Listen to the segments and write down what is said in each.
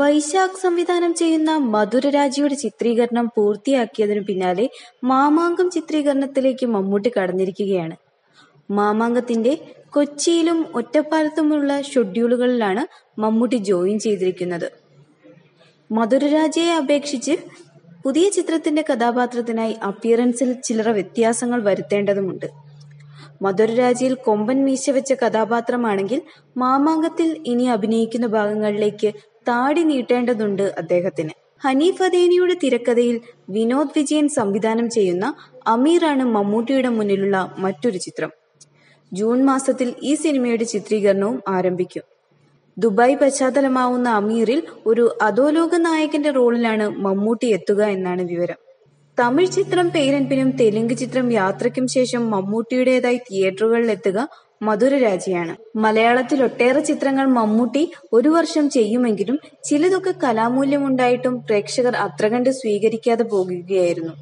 വൈശാഖ് സംവിധാനം ചെയ്യുന്ന മധുരരാജയുടെ ചിത്രീകരണം പൂർത്തിയാക്കിയതിനു പിന്നാലെ മാമാങ്കം ചിത്രീകരണത്തിലേക്ക് മമ്മൂട്ടി കടന്നിരിക്കുകയാണ്. മാമാങ്കത്തിന്റെ കൊച്ചിയിലും ഒറ്റപ്പാലത്തുമുള്ള ഷെഡ്യൂളുകളിലാണ് മമ്മൂട്ടി ജോയിൻ ചെയ്തിരിക്കുന്നത്. മധുരരാജയെ അപേക്ഷിച്ച് പുതിയ ചിത്രത്തിന്റെ കഥാപാത്രത്തിനായി അപ്പിയറൻസിൽ ചില്ലറ വ്യത്യാസങ്ങൾ വരുത്തേണ്ടതുണ്ട് മധുരരാജയിൽ കൊമ്പൻ മീശ വെച്ച കഥാപാത്രമാണെങ്കിൽ മാമാങ്കത്തിൽ ഇനി അഭിനയിക്കുന്ന ഭാഗങ്ങളിലേക്ക് താടി നീട്ടേണ്ടതുണ്ട് അദ്ദേഹത്തിന്. ഹനീഫ് അദേനിയുടെ തിരക്കഥയിൽ വിനോദ് വിജയൻ സംവിധാനം ചെയ്യുന്ന അമീറാണ് മമ്മൂട്ടിയുടെ മുന്നിലുള്ള മറ്റൊരു ചിത്രം. ജൂൺ മാസത്തിൽ ഈ സിനിമയുടെ ചിത്രീകരണവും ആരംഭിക്കും. ദുബായ് പശ്ചാത്തലമാവുന്ന അമീറിൽ ഒരു അധോലോക നായകന്റെ റോളിലാണ് മമ്മൂട്ടി എത്തുക എന്നാണ് വിവരം. തമിഴ് ചിത്രം പേരൻപിനും തെലുങ്ക് ചിത്രം യാത്രയ്ക്കും ശേഷം മമ്മൂട്ടിയുടേതായി തിയേറ്ററുകളിൽ എത്തുക മധുരരാജയാണ്. മലയാളത്തിൽ ഒട്ടേറെ ചിത്രങ്ങൾ മമ്മൂട്ടി ഒരു വർഷം ചെയ്യുമെങ്കിലും ചിലതൊക്കെ കലാമൂല്യമുണ്ടായിട്ടും പ്രേക്ഷകർ അത്ര കണ്ട് സ്വീകരിക്കാതെ പോകുകയായിരുന്നു.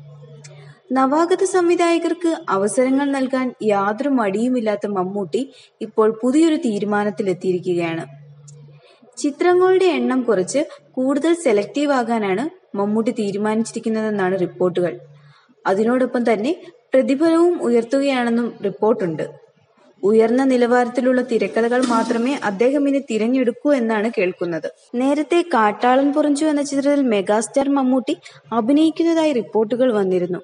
നവാഗത സംവിധായകർക്ക് അവസരങ്ങൾ നൽകാൻ യാതൊരു മടിയുമില്ലാത്ത മമ്മൂട്ടി ഇപ്പോൾ പുതിയൊരു തീരുമാനത്തിലെത്തിയിരിക്കുകയാണ്. ചിത്രങ്ങളുടെ എണ്ണം കുറച്ച് കൂടുതൽ സെലക്റ്റീവ് ആകാനാണ് മമ്മൂട്ടി തീരുമാനിച്ചിരിക്കുന്നതെന്നാണ് റിപ്പോർട്ടുകൾ. അതിനോടൊപ്പം തന്നെ പ്രതിഫലവും ഉയർത്തുകയാണെന്നും റിപ്പോർട്ടുണ്ട്. ഉയർന്ന നിലവാരത്തിലുള്ള തിരക്കഥകൾ മാത്രമേ അദ്ദേഹം ഇനി തിരഞ്ഞെടുക്കൂ എന്നാണ് കേൾക്കുന്നത്. നേരത്തെ കാട്ടാളൻ പുറഞ്ചു എന്ന ചിത്രത്തിൽ മെഗാസ്റ്റാർ മമ്മൂട്ടി അഭിനയിക്കുന്നതായി റിപ്പോർട്ടുകൾ വന്നിരുന്നു.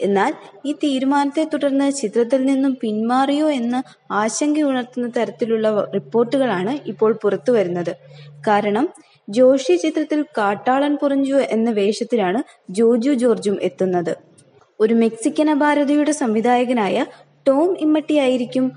എന്നാൽ ഈ തീരുമാനത്തെ തുടർന്ന് ചിത്രത്തിൽ നിന്നും പിന്മാറിയോ എന്ന് ആശങ്കയുണർത്തുന്ന തരത്തിലുള്ള റിപ്പോർട്ടുകളാണ് ഇപ്പോൾ പുറത്തു വരുന്നത് കാരണം ജോഷി ചിത്രത്തിൽ കാട്ടാളൻ പുറഞ്ചു എന്ന വേഷത്തിലാണ് ജോജു ജോർജും എത്തുന്നത്. ഒരു മെക്സിക്കൻ അഭാരതയുടെ സംവിധായകനായ ടോം ഇമ്മട്ടിയായിരിക്കും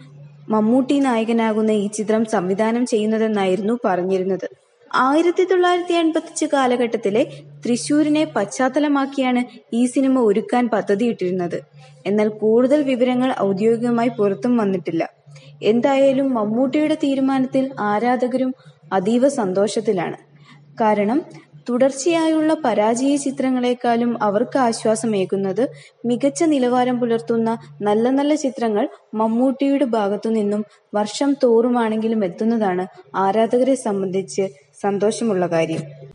മമ്മൂട്ടി നായകനാകുന്ന ഈ ചിത്രം സംവിധാനം ചെയ്യുന്നതെന്നായിരുന്നു പറഞ്ഞിരുന്നത്. ആയിരത്തി തൊള്ളായിരത്തി എൺപത്തിയഞ്ച് കാലഘട്ടത്തിലെ തൃശൂരിനെ പശ്ചാത്തലമാക്കിയാണ് ഈ സിനിമ ഒരുക്കാൻ പദ്ധതിയിട്ടിരുന്നത്. എന്നാൽ കൂടുതൽ വിവരങ്ങൾ ഔദ്യോഗികമായി പുറത്തും വന്നിട്ടില്ല. എന്തായാലും മമ്മൂട്ടിയുടെ തീരുമാനത്തിൽ ആരാധകരും അതീവ സന്തോഷത്തിലാണ്. കാരണം തുടർച്ചയായുള്ള പരാജയ ചിത്രങ്ങളെക്കാളും അവർക്ക് ആശ്വാസമേകുന്നത് മികച്ച നിലവാരം പുലർത്തുന്ന നല്ല നല്ല ചിത്രങ്ങൾ മമ്മൂട്ടിയുടെ ഭാഗത്തു നിന്നും വർഷം തോറുമാണെങ്കിലും എത്തുന്നതാണ് ആരാധകരെ സംബന്ധിച്ച് സന്തോഷമുള്ള കാര്യം.